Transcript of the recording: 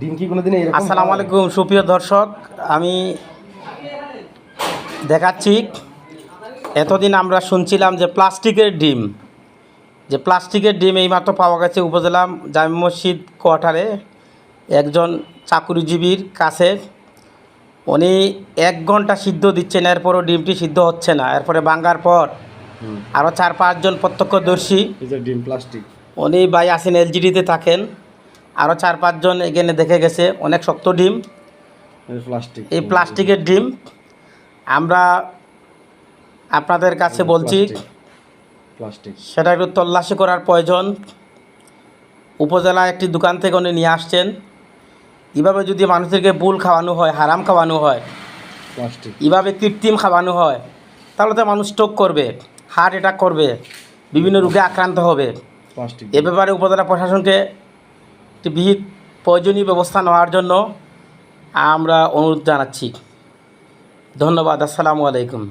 ডিম কি কোনোদিন এরকম আসসালামু আলাইকুম সুপ্রিয় দর্শক আমি দেখাচ্ছি এতদিন আমরা শুনছিলাম যে প্লাস্টিকের ডিম যে প্লাস্টিকের ডিম এইমাত্র পাওয়া গেছে উপজেলা জামি মসজিদ কোয়ার্টারে একজন চাকুরিজীবীর কাছে। উনি এক ঘণ্টা সিদ্ধ দিচ্ছেন এরপরও ডিমটি সিদ্ধ হচ্ছে না এরপরে ভাঙ্গার পর আরও চার পাঁচজন প্রত্যক্ষদর্শী ডিম প্লাস্টিক। উনি ভাই আসেন এলজিডিতে থাকেন। আরও চার পাঁচজন এখানে দেখে গেছে। অনেক শক্ত ডিম। প্লাস্টিক। এই প্লাস্টিকের ডিম। আমরা আপনাদের কাছে বলছি প্লাস্টিক। সেটা একটু তল্লাশি করার প্রয়োজন। উপজেলা একটি দোকান থেকে উনি নিয়ে আসছেন। এভাবে যদি মানুষদেরকে বুল খাওয়ানো হয় হারাম খাওয়ানো হয় প্লাস্টিক। এভাবে কৃত্রিম খাওয়ানো হয় তাহলে তো মানুষ স্ট্রোক করবে হার্ট অ্যাটাক করবে বিভিন্ন রোগে আক্রান্ত হবে। প্লাস্টিক। এ ব্যাপারে উপজেলা প্রশাসনকে বিহিত প্রয়োজনীয় ব্যবস্থা নেওয়ার জন্য আমরা অনুরোধ জানাচ্ছি। ধন্যবাদ আসসালামু আলাইকুম।